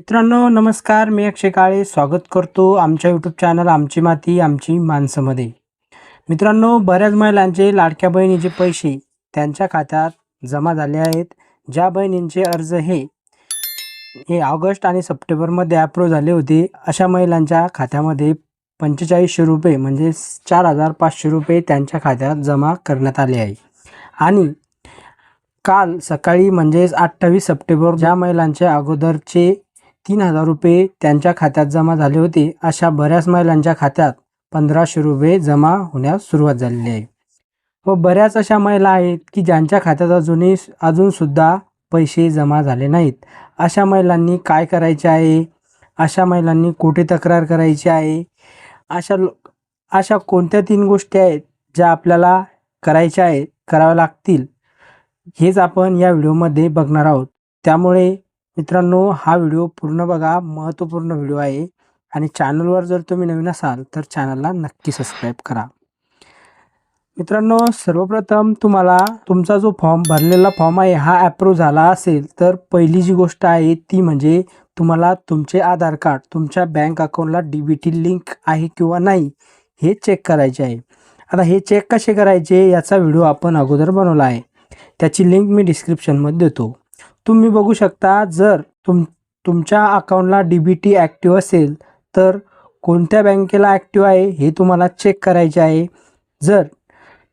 मित्रांनो नमस्कार. मी अक्षय काळे. स्वागत करतो आमच्या यूट्यूब चॅनल आमची माती आमची माणसंमध्ये. मित्रांनो बऱ्याच महिलांचे लाडक्या बहिणीचे पैसे त्यांच्या खात्यात जमा झाले आहेत. ज्या बहिणींचे अर्ज हे हे ऑगस्ट आणि सप्टेंबरमध्ये अप्रूव्ह झाले होते अशा महिलांच्या खात्यामध्ये पंचेचाळीसशे रुपये म्हणजे चार हजार पाचशे रुपये त्यांच्या खात्यात जमा करण्यात आले आहे. आणि काल सकाळी म्हणजेच अठ्ठावीस सप्टेंबर ज्या महिलांचे अगोदरचे तीन हजार रुपये त्यांच्या खात्यात जमा झाले होते अशा बऱ्याच महिलांच्या खात्यात पंधराशे रुपये जमा होण्यास सुरुवात झालेली आहे. व बऱ्याच अशा महिला आहेत की ज्यांच्या खात्यात अजूनही अजूनसुद्धा पैसे जमा झाले नाहीत. अशा महिलांनी काय करायचे आहे? अशा महिलांनी कुठे तक्रार करायची आहे? अशा लो अशा कोणत्या तीन गोष्टी आहेत ज्या आपल्याला करायच्या आहेत कराव्या लागतील हेच आपण या व्हिडिओमध्ये बघणार आहोत. त्यामुळे मित्रांनो हा व्हिडिओ पूर्ण बघा. महत्त्वपूर्ण व्हिडिओ आहे. आणि चॅनलवर जर तुम्ही नवीन असाल तर चॅनलला नक्की सबस्क्राईब करा. मित्रांनो सर्वप्रथम तुम्हाला तुमचा जो फॉर्म भरलेला फॉर्म आहे हा ॲप्रूव्ह झाला असेल तर पहिली जी गोष्ट आहे ती म्हणजे तुम्हाला तुमचे आधार कार्ड तुमच्या बँक अकाउंटला डी बी टी लिंक आहे किंवा नाही हे चेक करायचे आहे. आता हे चेक कसे करायचे याचा व्हिडिओ आपण अगोदर बनवला आहे. त्याची लिंक मी डिस्क्रिप्शनमध्ये देतो. तुम्ही बघू शकता जर तुम तुमच्या अकाउंटला डी बी टी ॲक्टिव्ह असेल तर कोणत्या बँकेला ॲक्टिव्ह आहे हे तुम्हाला चेक करायचे आहे. जर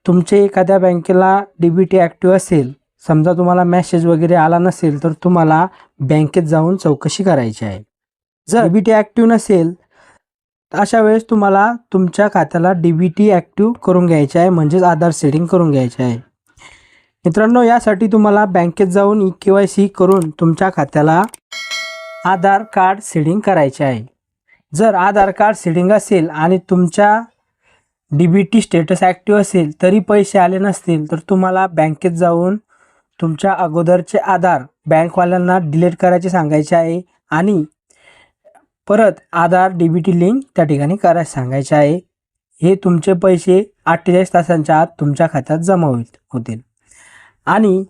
तुमचे एखाद्या बँकेला डी बी टी ॲक्टिव्ह असेल समजा तुम्हाला मॅसेज वगैरे आला नसेल तर तुम्हाला बँकेत जाऊन चौकशी करायची आहे. जर डी बी टी ॲक्टिव्ह नसेल अशा वेळेस तुम्हाला तुमच्या खात्याला डी बी टी ॲक्टिव्ह करून घ्यायचे आहे म्हणजेच आधार सेटिंग करून घ्यायचे आहे. मित्रांनो यासाठी तुम्हाला बँकेत जाऊन ई के वाय सी करून तुमच्या खात्याला आधार कार्ड सेडिंग करायचे आहे. जर आधार कार्ड सेडिंग असेल आणि तुमच्या D B T status active असेल तरी पैसे आले नसतील तर तुम्हाला बँकेत जाऊन तुमच्या अगोदरचे आधार बँकवाल्यांना डिलीट करायचे सांगायचे आहे आणि परत Aadhaar D B T link त्या ठिकाणी करायला सांगायचे आहे. हे तुमचे पैसे अठ्ठेचाळीस तासांच्या आत तुमच्या खात्यात जमा होईल होतील. आणि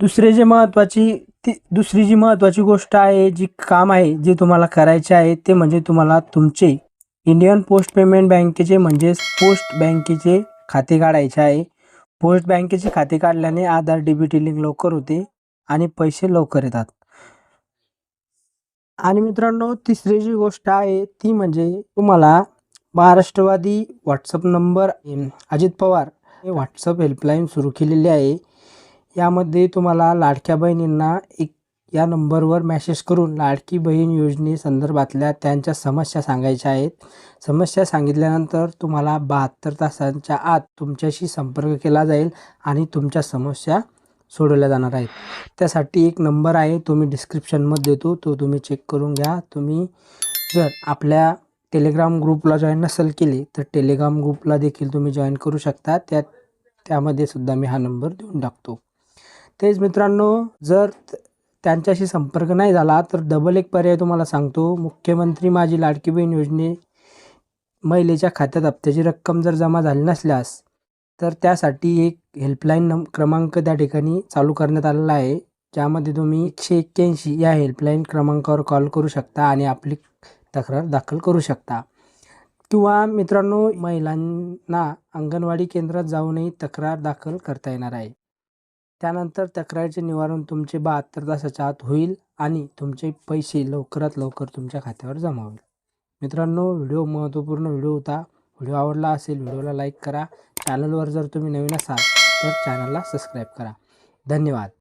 दुसरे जे महत्त्वाची ती दुसरी जी महत्त्वाची गोष्ट आहे जी काम आहे जे तुम्हाला करायचे आहे ते म्हणजे तुम्हाला तुमचे इंडियन पोस्ट पेमेंट बँकेचे म्हणजेच पोस्ट बँकेचे खाते काढायचे आहे. पोस्ट बँकेचे खाते काढल्याने आधार डी लिंक लवकर होते आणि पैसे लवकर येतात. आणि मित्रांनो तिसरी जी गोष्ट आहे ती म्हणजे तुम्हाला महाराष्ट्रवादी व्हॉट्सअप नंबर अजित पवार हे व्हॉट्सअप हेल्पलाईन सुरू केलेली आहे. यामध्ये तुम्हाला लाडक्या बहिणींना एक या नंबरवर मॅसेज करून लाडकी बहीण योजनेसंदर्भातल्या त्यांच्या समस्या सांगायच्या आहेत. समस्या सांगितल्यानंतर तुम्हाला बहात्तर तासांच्या आत तुमच्याशी संपर्क केला जाईल आणि तुमच्या समस्या सोडवल्या जाणार आहेत. त्यासाठी एक नंबर आहे तो मी डिस्क्रिप्शनमध्ये देतो तो तुम्ही चेक करून घ्या. तुम्ही जर आपल्या टेलिग्राम ग्रुपला जॉईन नसेल केले तर टेलिग्राम ग्रुपला देखील तुम्ही जॉईन करू शकता. त्या त्यामध्ये सुद्धा मी हा नंबर देऊन टाकतो. तेच मित्रांनो जर त्यांच्याशी संपर्क नाही झाला तर डबल एक पर्याय तुम्हाला सांगतो. मुख्यमंत्री माझी लाडकी बहीण योजने महिलेच्या खात्यात हप्त्याची रक्कम जर जमा झाली नसल्यास तर त्यासाठी एक हेल्पलाईन नम क्रमांक त्या ठिकाणी चालू करण्यात आलेला आहे ज्यामध्ये तुम्ही एकशे एक्क्याऐंशी या हेल्पलाईन क्रमांकावर कॉल करू शकता आणि आपली तक्रार दाखल करू शकता. किंवा मित्रांनो महिलांना अंगणवाडी केंद्रात जाऊनही तक्रार दाखल करता येणार आहे. त्यानंतर तक्रारीचे निवारण तुमचे बहात्तर तासाच्या आत होईल आणि तुमचे पैसे लवकरात लवकर तुमच्या खात्यावर जमा होईल. मित्रांनो व्हिडिओ महत्त्वपूर्ण व्हिडिओ होता. व्हिडिओ आवडला असेल व्हिडिओला लाईक करा. चॅनलवर जर तुम्ही नवीन असाल तर चॅनलला सबस्क्राईब करा. धन्यवाद.